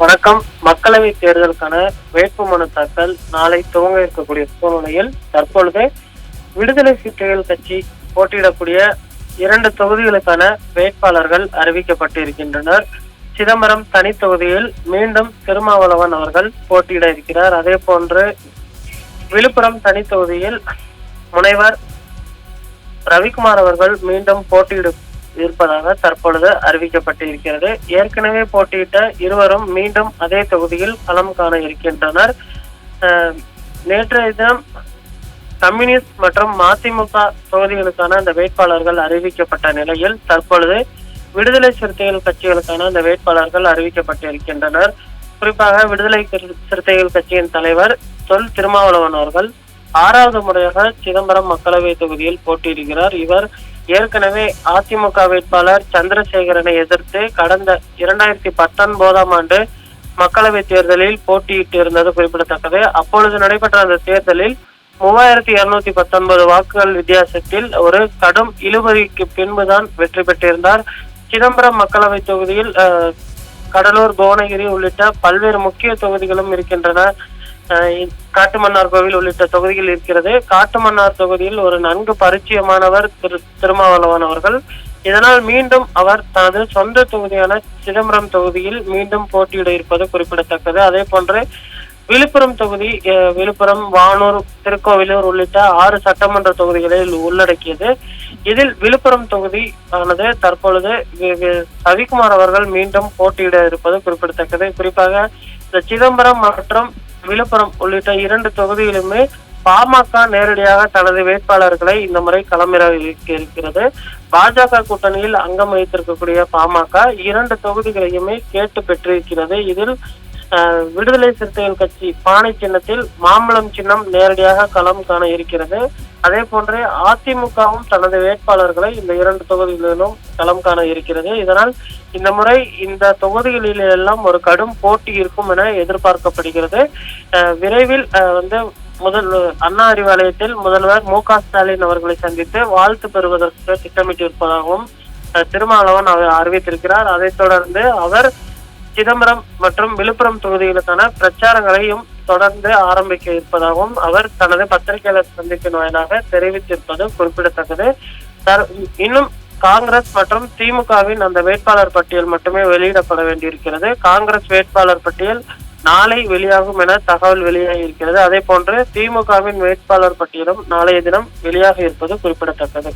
வணக்கம். மக்களவை தேர்தலுக்கான வேட்பு மனு தாக்கல் நாளை துவங்க இருக்கக்கூடிய சூழ்நிலையில் தற்பொழுது விடுதலை சிறுத்தைகள் கட்சி போட்டியிடக்கூடிய இரண்டு தொகுதிகளுக்கான வேட்பாளர்கள் அறிவிக்கப்பட்டு இருக்கின்றனர் சிதம்பரம் தனி தொகுதியில் மீண்டும் திருமாவளவன் அவர்கள் போட்டியிட இருக்கிறார். அதே போன்று விழுப்புரம் தனி தொகுதியில் முனைவர் ரவிக்குமார் அவர்கள் மீண்டும் போட்டியிட இருப்பதாக தற்பொழுது அறிவிக்கப்பட்டு இருக்கிறது ஏற்கனவே போட்டியிட்ட இருவரும் மீண்டும் அதே தொகுதியில் களம் காண இருக்கின்றனர். நேற்றைய தினம் கம்யூனிஸ்ட் மற்றும் மதிமுக தொகுதிகளுக்கான அந்த வேட்பாளர்கள் அறிவிக்கப்பட்ட நிலையில் தற்பொழுது விடுதலை சிறுத்தைகள் கட்சிகளுக்கான அந்த வேட்பாளர்கள் அறிவிக்கப்பட்டு இருக்கின்றனர் குறிப்பாக விடுதலை சிறுத்தைகள் கட்சியின் தலைவர் தொல் திருமாவளவன் அவர்கள் ஆறாவது முறையாக சிதம்பரம் மக்களவை தொகுதியில் போட்டியிடுகிறார். இவர் ஏற்கனவே அதிமுக வேட்பாளர் சந்திரசேகரனை எதிர்த்து கடந்த இரண்டாயிரத்தி பத்தொன்பதாம் ஆண்டு மக்களவை தேர்தலில் போட்டியிட்டு இருந்தது குறிப்பிடத்தக்கது. அப்பொழுது நடைபெற்ற அந்த தேர்தலில் மூவாயிரத்தி இருநூத்தி பத்தொன்பது வாக்குகள் வித்தியாசத்தில் ஒரு கடும் இழுபறிக்கு பின்புதான் வெற்றி பெற்றிருந்தார். சிதம்பரம் மக்களவை தொகுதியில் கடலூர் புவனகிரி உள்ளிட்ட பல்வேறு முக்கிய தொகுதிகளும் இருக்கின்றன. காட்டுமன்னார் கோவில் உள்ளிட்ட தொகுதிகள் இருக்கிறது. காட்டுமன்னார் தொகுதியில் ஒரு நன்கு பரிச்சயமானவர் திரு திருமாவளவன் அவர்கள். இதனால் மீண்டும் அவர் தனது சொந்த தொகுதியான சிதம்பரம் தொகுதியில் மீண்டும் போட்டியிட இருப்பது குறிப்பிடத்தக்கது. அதே போன்று விழுப்புரம் தொகுதி விழுப்புரம் வானூர் திருக்கோவிலூர் உள்ளிட்ட ஆறு சட்டமன்ற தொகுதிகளை உள்ளடக்கியது. இதில் விழுப்புரம் தொகுதி ஆனது தற்பொழுது ரவிக்குமார் அவர்கள் மீண்டும் போட்டியிட இருப்பது குறிப்பிடத்தக்கது. குறிப்பாக இந்த சிதம்பரம் மற்றும் விழுப்புரம் உள்ளிட்ட இரண்டு தொகுதிகளுமே பாமக நேரடியாக தனது வேட்பாளர்களை இந்த முறை களமிறக்க இருக்கிறது. பாஜக கூட்டணியில் அங்கம் வகித்திருக்கக்கூடிய பாமக இரண்டு தொகுதிகளையுமே கேட்டு பெற்றிருக்கிறது. இதில் அஹ், விடுதலை சிறுத்தைகள் கட்சி பானை சின்னத்தில் மாம்பழம் சின்னம் நேரடியாக களம் காண இருக்கிறது. அதே போன்று அதிமுகவும் தனது வேட்பாளர்களை இந்த இரண்டு தொகுதிகளிலும் களம் காண இருக்கிறது. இதனால் இந்த முறை இந்த தொகுதிகளில் எல்லாம் ஒரு கடும் போட்டி இருக்கும் என எதிர்பார்க்கப்படுகிறது. விரைவில் வந்து முதல் அண்ணா அறிவாலயத்தில் முதல்வர் மு க ஸ்டாலின் அவர்களை சந்தித்து வாழ்த்து பெறுவதற்கு திட்டமிட்டிருப்பதாகவும் திருமாவளவன் அவர் அறிவித்திருக்கிறார். அதைத் தொடர்ந்து அவர் சிதம்பரம் மற்றும் விழுப்புரம் தொகுதிகளுக்கான பிரச்சாரங்களையும் தொடர்ந்து ஆரம்பிக்க இருப்பதாகவும் அவர் தனது பத்திரிகையாளர் சந்திப்பின் வாயிலாக தெரிவித்திருப்பது குறிப்பிடத்தக்கது. இன்னும் காங்கிரஸ் மற்றும் திமுகவின் அந்த வேட்பாளர் பட்டியல் மட்டுமே வெளியிடப்பட வேண்டியிருக்கிறது. காங்கிரஸ் வேட்பாளர் பட்டியல் நாளை வெளியாகும் என தகவல் வெளியாகி இருக்கிறது. அதே போன்று திமுகவின் வேட்பாளர் பட்டியலும் நாளைய தினம் வெளியாக இருப்பது குறிப்பிடத்தக்கது.